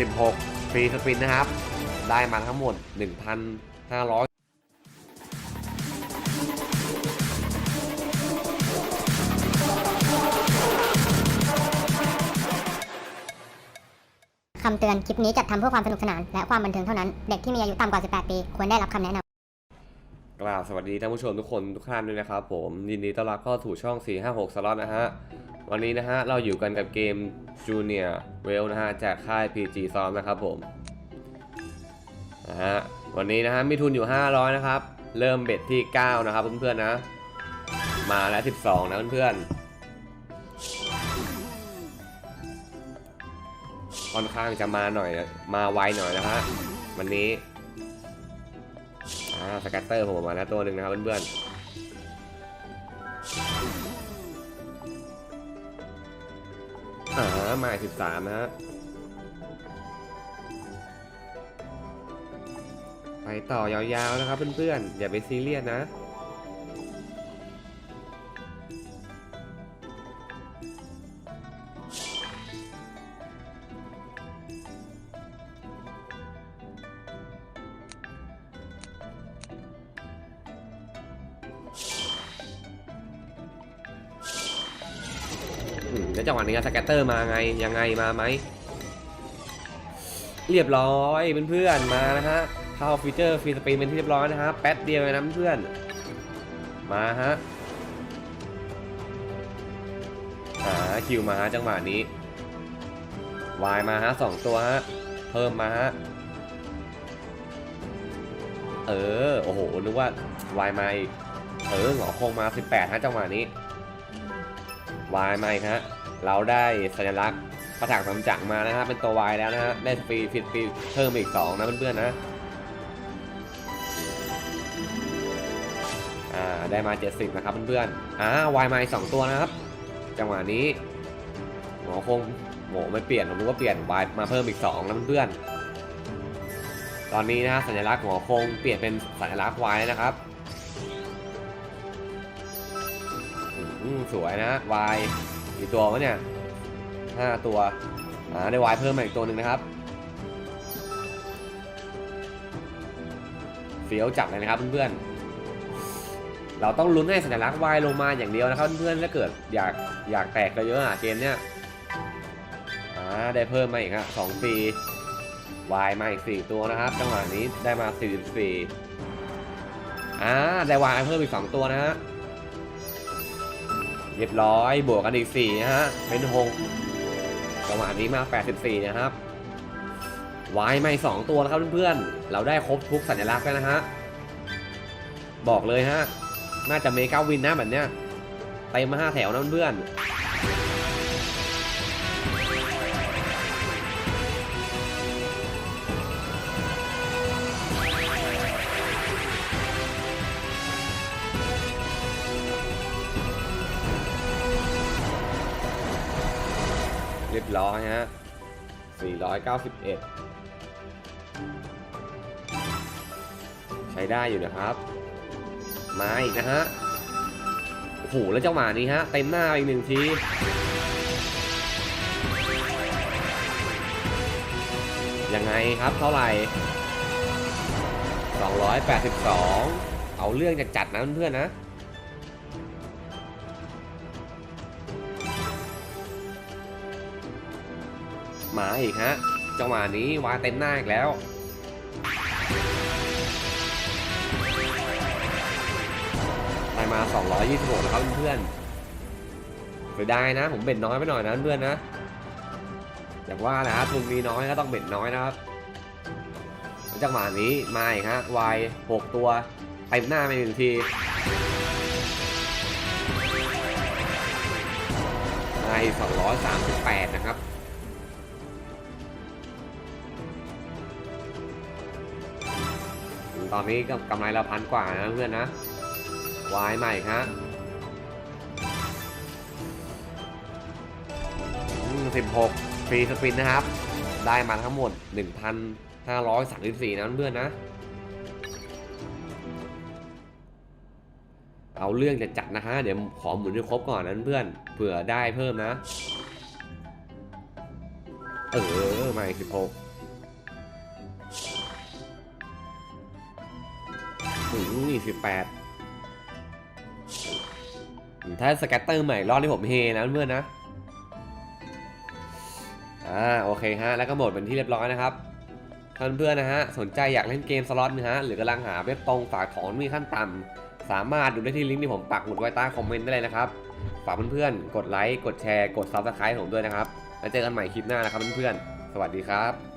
16ฟรีสปินนะครับ ได้มาทั้งหมด 1,500คำเตือน คลิปนี้จัดทำเพื่อความสนุกสนาน และความบันเทิงเท่านั้น เด็กที่มีอายุต่ำกว่า 18 ปี ควรได้รับคำแนะนำกราบสวัสดีท่านผู้ชมทุกคนทุกท่านด้วยนะครับผมยินดีต้อนรับเข้าสู่ช่อง 456 สล็อตนะฮะ วันนี้นะฮะเราอยู่กันกับเกม Junior w e l นะฮะจากค่าย PG ซ้อมนะครับผมนะฮะวันนี้นะฮะมีทุนอยู่ 500 นะครับ เริ่มเบ็ดที่ 9 นะครับเพื่อนๆนะ มาแล้ว 12 นะเพื่อนๆค่อนข้างจะมาหน่อยมาไวหน่อยนะฮะวันนี้อ่าสแกตเตอร์ผมมาแล้วตัวหนึ่งนะครับเพื่อนๆ อ่าหมายสิบสามนะฮะ ไปต่อยาวๆนะครับเพื่อนๆ อย่าไปซีเรียสนะ แล้วจังหวะนี้สแกตเตอร์มาไงยังไงมาไหมเรียบร้อยเพื่อนๆมานะฮะเข้าฟีเจอร์ฟรีสปีนเป็นที่เรียบร้อยนะฮะแป๊บเดียวเลยนะเพื่อนมาฮะหาคิวมาฮะจังหวะนี้วายมาฮะสองตัวฮะเพิ่มมาฮะเออโอ้โหนึกว่าวายมาอีกเออหงอคงมา 18ฮะจังหวะนี้วายมาอีกฮะ เราได้สัญลักษณ์ประถักสำจักรมานะฮะเป็นตัววายแล้วนะฮะได้สปีดฟิตปีเพิ่มอีก 2 นะเพื่อนๆนะอ่าได้มา 70 นะครับเพื่อนๆอ่าวายมาอีก2ตัวนะครับ จังหวะนี้หมอคงโหไม่เปลี่ยนผมรู้ว่าเปลี่ยนวายมาเพิ่มอีก 2 นะเพื่อนๆตอนนี้นะฮะสัญลักษณ์หมอคงเปลี่ยนเป็นสัญลักษณ์วายนะครับอืมสวยนะวาย กี่ตัววะเนี่ยห้าตัวอ่าได้วายเพิ่มมาอีกตัวหนึ่งนะครับเฟี้ยวจับเลยนะครับเพื่อนๆเราต้องลุ้นให้สัญลักษณ์วายลงมาอย่างเดียวนะครับเพื่อนๆถ้าเกิดอยากอยากแตกเยอะอะเกมเนี้ยอ่าได้เพิ่มมาอีกฮะสองฟีวายมาอีกสี่ตัวนะครับจังหวะนี้ได้มาสี่สิบสี่อ่าได้วายเพิ่มอีกสองตัวนะฮะ เรียบร้อยบวกกันอีก4นะฮะเป็น6จังหวะนี้มา84นะครับวายไม่2ตัวนะครับเพื่อนๆ เราได้ครบทุกสัญลักษณ์แล้วนะฮะ บอกเลยฮะ น่าจะเมกาวินนะแบบเนี้ยเต็มมาห้าแถวนะเพื่อน บร้อยฮะ491 ใช้ได้อยู่นะครับ มาอีกนะฮะ โอ้โห แล้วเจังหวะนี้ฮะ เต็มหน้าอีกหนึ่งที ยังไงครับเท่าไหร่ 282 เอาเรื่องจะจัดนะเพื่อนๆนะ มาอีกฮะ จังหวะนี้วาเต็มหน้าอีกแล้วได้มา 226แล้วครับเพื่อนเสียดายนะ ผมเบ็ดน้อยไปหน่อยนะเพื่อนนะอย่าว่านะทุนมีน้อยก็ต้องเบ็ดน้อยนะครับจังหวะนี้มาอีกฮะวาย6ตัวเต็มหน้าไปหนึ่งทีมาอีก238 นะครับ ตอนนี้ก็กำไรละพันกว่านะเพื่อนนะวายใหม่ฮะสิบหกฟรีสปินนะครับ ได้มาทั้งหมด 1,534นะเพื่อนนะ เอาเรื่องจะจัดนะฮะ เดี๋ยวขอหมุนให้ครบก่อนนั้นเพื่อน เผื่อได้เพิ่มนะ เออใหม่16 ถึงนี่สิบแปดถ้าสแกตเตอร์ใหม่รอบที่ผมเฮนะเพื่อนนะ อ่าโอเคฮะ แล้วก็หมดเป็นที่เรียบร้อยนะครับท่านเพื่อนๆนะฮะ สนใจอยากเล่นเกมสล็อตนะฮะ หรือกำลังหาเว็บตรงฝากของมีขั้นต่ำ สามารถดูได้ที่ลิงก์ที่ผมปักหมุดไว้ใต้คอมเมนต์ได้เลยนะครับ ฝากเพื่อนๆ กดไลค์ กดแชร์ กดซับสไครต์ผมด้วยนะครับ แล้วเจอกันใหม่คลิปหน้านะครับเพื่อนๆ สวัสดีครับ